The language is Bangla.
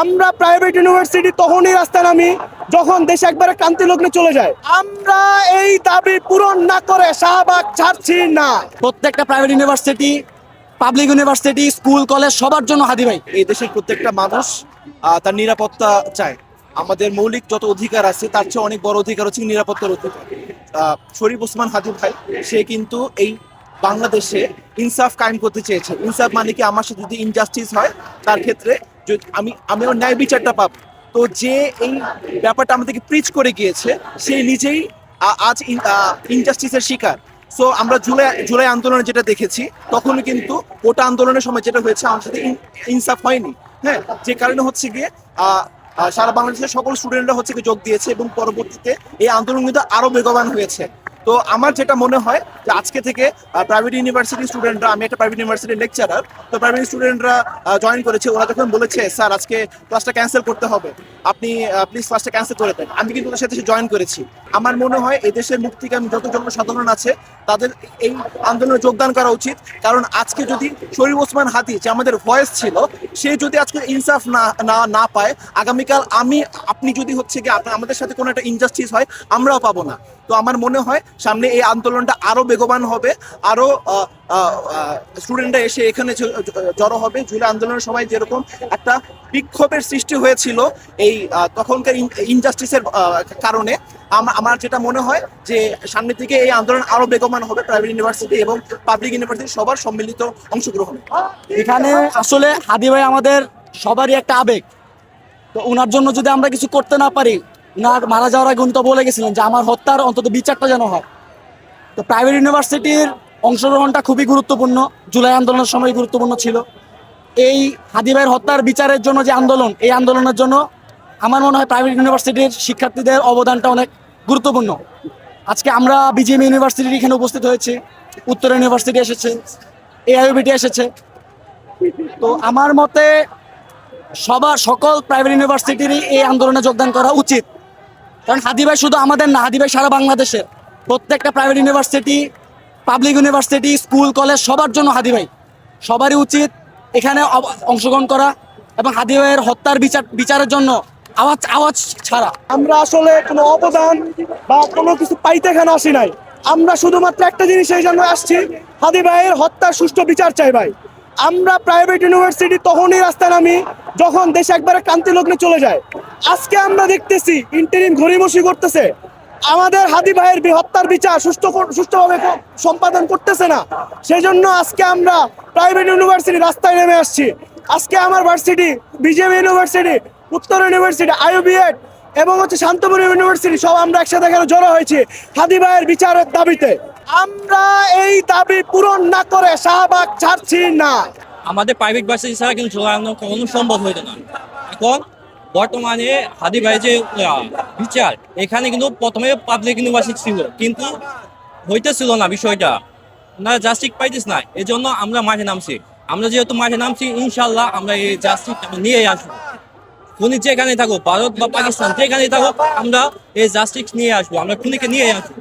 আমরা প্রাইভেট ইউনিভার্সিটি তখনই রাস্তা নামি যখন দেশ একবারে ক্রান্তি লগ্নে চলে যায়। আমরা এই দাবি পূরণ না করে শাহবাগ ছাড়ছি না। প্রত্যেকটা private university public university school college সবার জন্য হাদি ভাই। এই দেশের প্রত্যেকটা মানুষ তার নিরাপত্তা চায়। আমাদের মৌলিক যত অধিকার আছে তার চেয়ে অনেক বড় অধিকার হচ্ছে নিরাপত্তার অধিকার। শরীফ ওসমান হাদি ভাই সে কিন্তু এই বাংলাদেশে ইনসাফ কায়েম করতে চেয়েছে। ইনসাফ মানে কি আমার সাথে যদি ইনজাস্টিস হয় তার ক্ষেত্রে আমি আমি ওর ন্যায় বিচারটা পাবো। তো যে এই ব্যাপারটা আমাদেরকে প্রিচ করে গিয়েছে, সে নিজেই আজ ইনজাস্টিসের শিকার। সো আমরা জুলাই জুলাই আন্দোলনে যেটা দেখেছি তখন কিন্তু ওটা আন্দোলনের সময় যেটা হয়েছে আমার সাথে ইনসাফ হয়নি। হ্যাঁ যে কারণে হচ্ছে গিয়ে সারা বাংলাদেশের সকল স্টুডেন্টরা হচ্ছে যোগ দিয়েছে এবং পরবর্তীতে এই আন্দোলন কিন্তু আরও বেগবান হয়েছে। তো আমার যেটা মনে হয় যে আজকে থেকে প্রাইভেট ইউনিভার্সিটি স্টুডেন্টরা আমি একটা প্রাইভেট ইউনিভার্সিটির লেকচারার তো প্রাইভেট স্টুডেন্টরা জয়েন করেছে। ওরা যখন বলেছে, স্যার, আজকে ক্লাসটা ক্যান্সেল করতে হবে, আপনি প্লিজ ক্লাসটা ক্যান্সেল করে দেন। আমি কিন্তু ওদের সাথে জয়েন করেছি। আমার মনে হয়, এদেশের মুক্তিকামী যত জনসাধারণ আছে, তাদের এই আন্দোলনে যোগদান করা উচিত। কারণ আজকে যদি শরীফ ওসমান হাতি যে আমাদের ভয়েস ছিল, সে যদি আজকে ইনসাফ না না পায়, আগামীকাল আমি, আপনি যদি হচ্ছে কি আমাদের সাথে কোনো একটা ইনজাস্টিস হয়, আমরাও পাবো না। তো আমার মনে হয়, সামনে এই আন্দোলনটা আরও বেগবান হবে। আরও স্টুডেন্টরা এসে এখানে জড়ো হবে। জুলাই আন্দোলনের সময় যেরকম একটা বিক্ষোভের সৃষ্টি হয়েছিল এই তখনকার ইনজাস্টিসের কারণে। আমার যেটা মনে হয় যে সামনের দিকে এই আন্দোলন আরও বেগবান হবে প্রাইভেট ইউনিভার্সিটি এবং পাবলিক ইউনিভার্সিটি সবার সম্মিলিত অংশগ্রহণ। এখানে আসলে হাদি ভাই আমাদের সবারই একটা আবেগ। তো ওনার জন্য যদি আমরা কিছু করতে না পারি ওনার মারা যাওয়ার আগে উনি তো বলে গেছিলেন যে আমার হত্যার অন্তত বিচারটা যেন হয়। তো প্রাইভেট ইউনিভার্সিটির অংশগ্রহণটা খুবই গুরুত্বপূর্ণ। জুলাই আন্দোলনের সময় গুরুত্বপূর্ণ ছিল। এই হাদি ভাইয়ের হত্যার বিচারের জন্য যে আন্দোলন, এই আন্দোলনের জন্য আমার মনে হয় প্রাইভেট ইউনিভার্সিটির শিক্ষার্থীদের অবদানটা অনেক গুরুত্বপূর্ণ। আজকে আমরা বিজিএম ইউনিভার্সিটির এখানে উপস্থিত হয়েছি। উত্তর ইউনিভার্সিটি এসেছে এআইবিটি এসেছে। তো আমার মতে সবার, সকল প্রাইভেট ইউনিভার্সিটিরই এই আন্দোলনে যোগদান করা উচিত। কারণ হাদি ভাই শুধু আমাদের না হাদি ভাই সারা বাংলাদেশের। প্রত্যেকটা private university public university school college সবার জন্য হাদি ভাই। সবারই উচিত এখানে অংশগ্রহণ করা এবং হাদি ভাইয়ের হত্যার বিচার বিচারের জন্য আওয়াজ আওয়াজ ছাড়া। আমরা আসলে কোনো অবদান বা কোনো কিছু পাইতে এখানে আসি নাই। আমরা শুধুমাত্র একটা জিনিস এই জন্য আসছি, হাদি ভাইয়ের হত্যার সুষ্ঠু বিচার চাই ভাই। আমরা প্রাইভেট ইউনিভার্সিটি তখনই রাস্তা নামি, যখন দেশ একবারে ক্রান্তি লগ্নে চলে যায়। আজকে আমরা দেখতেছি ইন্টারিম ঘড়িমসি করতেছে। আমাদের হাদি ভাইয়ের হত্যার বিচার সুস্থ সুষ্ঠুভাবে সম্পাদন করতেছে না। সেই জন্য আজকে আমরা প্রাইভেট ইউনিভার্সিটি রাস্তায় নেমে আসছি। আজকে আমার varsity BJP university Uttara university আইউবিএড এবং হচ্ছে শান্তপুর ইউনিভার্সিটি সব আমরা একসাথে এখানে জড়ো হয়েছি হাদি ভাইয়ের বিচারের দাবিতে। আমরা এই দাবি পূরণ না করে শাহবাগ ছাড়ছি না। আমাদের প্রাইভেট ভার্সিটি ছাড়া কিন্তু কখনো সম্ভব হইতো না। এখন বর্তমানে হাদি ভাই যে বিচার, এখানে কিন্তু প্রথমে পাবলিক ইউনিভার্সিটি ছিল, কিন্তু হইতেছিল না বিষয়টা। না জাস্টিক পাইতেছ না এই জন্য আমরা মাঠে নামছি। আমরা যেহেতু মাঠে নামছি ইনশাল্লাহ আমরা এই জাস্টিক নিয়ে আসব। খুনি যেখানে থাকুক, ভারত বা পাকিস্তান যেখানে থাকুক, আমরা এই জাস্টিক নিয়ে আসব, আমরা খুনিকে নিয়ে আসব।